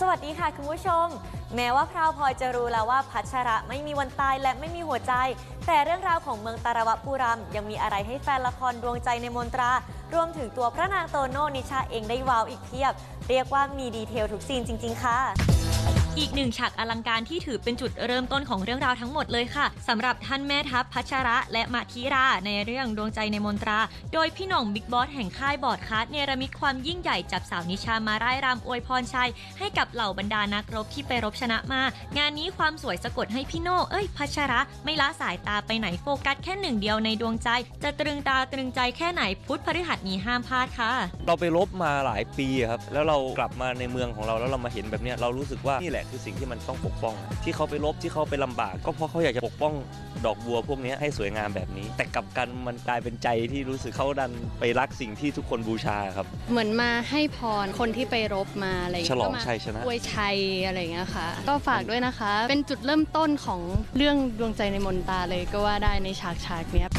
สวัสดีค่ะคุณผู้ชม แม้ว่าพราวพลอยจะรู้แล้วว่าพัชระไม่มีวันตายและไม่มีหัวใจ แต่เรื่องราวของเมืองตาระวะปุรัมยังมีอะไรให้แฟนละครดวงใจในมนตรา รวมถึงตัวพระนางโตโน่นิชาเองได้ว้าวอีกเพียบ เรียกว่ามีดีเทลทุกซีนจริง ๆ ค่ะ อีกหนึ่งฉากอลังการที่ถือเป็นจุดเริ่มต้นของเรื่องราวทั้งหมดเลยค่ะสำหรับท่านแม่ทัพพัชระและมาธิราในเรื่องดวงใจในมนตรา โดยพี่หน่องบิ๊กบอสแห่งค่ายบอร์ดคาร์ดเนรมิตความยิ่งใหญ่จับสาวนิชามาร่ายรำอวยพรชัย ให้กับเหล่าบรรดานักรบที่ไปรบชนะมา งานนี้ความสวยสะกดให้พี่โน่เอ้ยพัชระไม่ละสายตาไปไหนโฟกัสแค่หนึ่งเดียวในดวงใจ จะตรึงตาตรึงใจแค่ไหนพุธพฤหัสนี้ห้ามพลาดค่ะ เราไปรบมาหลายปีครับแล้วเรากลับมาในเมืองของเราแล้วเรามาเห็นแบบนี้เรารู้สึกว่านี่แหละคือสิ่งที่มันต้องปกป้อง ที่เขาไปรบที่เขาไปลำบาก ก็เพราะเขาอยากจะปกป้องดอกบัวพวกเนี้ยให้สวยงามแบบนี้ แต่กลับกันมันกลายเป็นใจที่รู้สึกเขาดันไปรักสิ่งที่ทุกคนบูชาครับ เหมือนมาให้พรคนที่ไปรบมาอะไรอย่างฉเงี้ยลองก็มาชัยชนะอวยชัยอะไรอย่างเงี้ยค่ะ ก็ฝากด้วยนะคะ เป็นจุดเริ่มต้นของเรื่องดวงใจในมนตาเลยก็ว่าได้ในฉากฉากๆเนี้ย